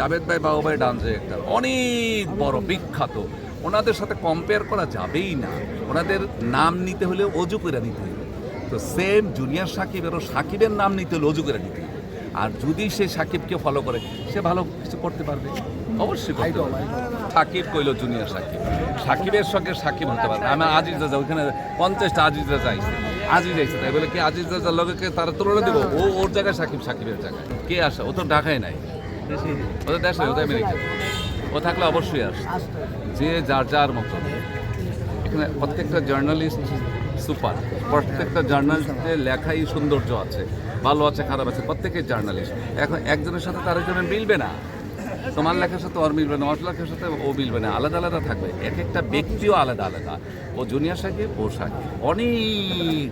জাভেদ ভাই বাবু ভাই dance director অনেক বড় বিখ্যাত ওনাদের সাথে কম্পেয়ার করা যাবেই না। ওনাদের নাম নিতে হলে অজু করে নিতে হবে। তো সেম জুনিয়র সাকিবেরও সাকিবের নাম নিতে হলে অজু করে নিতে হবে। আর যদি সে সাকিবকে ফলো করে সে ভালো কিছু করতে পারবে। অবশ্যই করতে পারবে। সাকিব কইল জুনিয়র সাকিব। সাকিবের সঙ্গে সাকিব হতে পারবে। আমি আজিজ রাজা ওইখানে পঞ্চাশটা আজিজ রাজা আইছে আজিজ আইছে তাই বলে কি আজিজ রাজার লোককে তারা তুলনা দেবো। ও ওর জায়গায় সাকিব সাকিবের জায়গায়। কে আসে? ও তো ঢাকায় নাই। ও তো দেশে ওদের আমেরিকা। ও থাকলে অবশ্যই আস যে যার যার মতো। এখানে প্রত্যেকটা জার্নালিস্ট সুপার। প্রত্যেকটা জার্নালিস্টের লেখাই সৌন্দর্য আছে। ভালো আছে, খারাপ আছে প্রত্যেকের জার্নালিস্ট এখন একজনের সাথে তার একজনের মিলবে না। তোমার লেখার সাথে ওর মিলবে না ওর লেখার সাথে ও মিলবে না আলাদা আলাদা থাকবে। এক একটা ব্যক্তিও আলাদা আলাদা। ও জুনিয়র ও সাকিব অনেক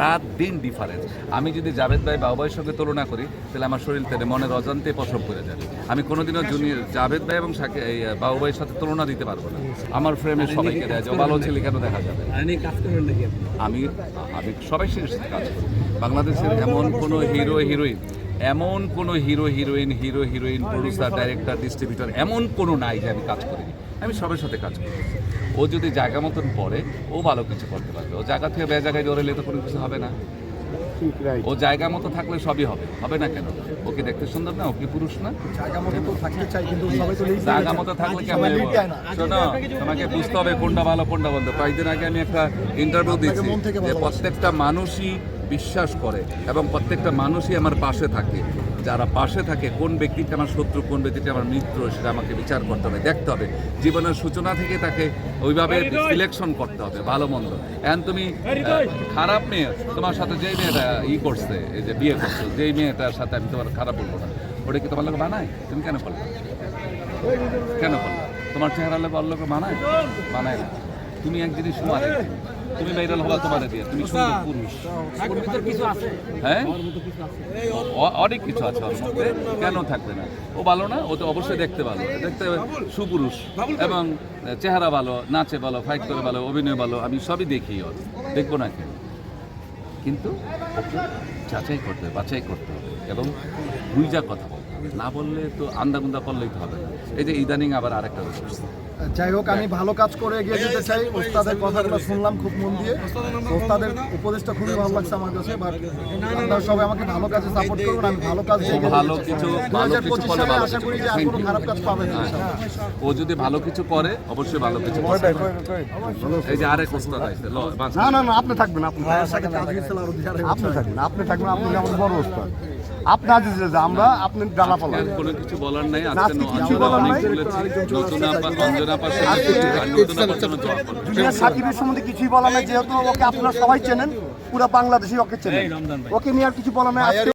রাত দিন ডিফারেন্স আমি যদি জাভেদ ভাই বাবু ভাইয়ের সঙ্গে তুলনা করি তাহলে আমার শরীর তেলে মনের অজান্তে পছন্দ করে যাবে। আমি কোনোদিনও জুনিয়র জাভেদ ভাই এবং সাকিব এই বাবু ভাইয়ের সাথে তুলনা দিতে পারব না। আমার ফ্রেমে সবাইকে দেয় যে ভালো ছেলে কেন দেখা যাবে? আমি আমি সবাই সাথে কাজ করি। বাংলাদেশের এমন কোনো হিরো হিরোইন এমন কোনো hero heroine hero heroine producer director distributor এমন কোনো নাই যে আমি কাজ করিনি আমি সবার সাথে কাজ করি। ও যদি জায়গা মতন পড়ে ও ভালো কিছু করতে পারবে। ও জায়গা থেকে বে জায়গায় জড়ালে তো কোনো কিছু হবে না। ও জায়গা মতো থাকলে সবই হবে। হবে না কেন? ও কি দেখতে সুন্দর না? ও কি পুরুষ না? জায়গা মতো থাকলে কেমন শোনো তোমাকে বুঝতে হবে কোনটা ভালো কোনটা বন্ধ। কয়েকদিন আগে আমি একটা ইন্টারভিউ দিচ্ছি যে প্রত্যেকটা মানুষই বিশ্বাস করে এবং প্রত্যেকটা মানুষই আমার পাশে থাকে। যারা পাশে থাকে কোন ব্যক্তিটা আমার শত্রু কোন ব্যক্তিটা আমার মিত্র সেটা আমাকে বিচার করতে হবে দেখতে হবে। জীবনের সূচনা থেকে তাকে ওইভাবে সিলেকশন করতে হবে ভালো মন্দ। এখন তুমি খারাপ মেয়ে তোমার সাথে যেই মেয়েটা ই করছে এই যে বিয়ে করছ যেই মেয়েটার সাথে আমি তোমার খারাপ বলব না। ওটা কি তোমার লোক বানায় তুমি কেন বলব? কেন বলব? তোমার চেহারা লোক অন্য লোক মানায়? মানায় না। তুমি এক জিনিস মারে তুমি মেয়েরাল হবা তোমার দিয়ে তুমি সুন্দর পুরুষ। কিছু আছে। হ্যাঁ? অনেক কিছু আছে ওর মধ্যে। কেন থাকবে না? ও ভালো না? ও তো অবশ্যই দেখতে ভালো। দেখতে সুপুরুষ। এবং চেহারা ভালো নাচে ভালো ফাইট করে ভালো অভিনয় ভালো আমি সবই দেখি ওর। দেখব না কেন? কিন্তু যাচাই করতে হবে বাছাই করতে হবে। এবং বুঝা কথা বলতে হবে। না বললে তো আন্দাগুন্দা করলেই তো হবে না। এই যে ইদানিং আবার আরেকটা করছে যাই হোক আমি ভালো কাজ করে এগিয়ে যেতে চাই। ওস্তাদের কথাগুলো শুনলাম খুব মন দিয়ে। ওস্তাদের উপদেশটা খুবই ভালো লাগছে আমার কাছে বাট আপনারা সবাই আমাকে ভালো কাজে সাপোর্ট করবেন আমি ভালো কাজ দিয়ে ভালো কিছু ভালো কিছু সালে আশা করি যে আর কোনো খারাপ কাজ পাবেন না ও যদি ভালো কিছু করে অবশ্যই ভালো কিছু করবে। এই যে আরেক ওস্তাদ আছে ল, না না না আপনি থাকবেন আপনি আড়াই আপনি থাকবেন আপনি থাকবেন আপনি যেমন বড় ওস্তাদ। আপনি আজিজ রেজা, আমরা আপনি ডালা পালা কোনো কিছু বলার নাই আজকে কিছু বলার নাই। নতুন আপা সাকিবের সম্বন্ধে কিছুই বলা নাই যেহেতু ওকে আপনারা সবাই চেনেন পুরো বাংলাদেশি ওকে চেনেন। ওকে নিয়ে আর কিছু বলা নাই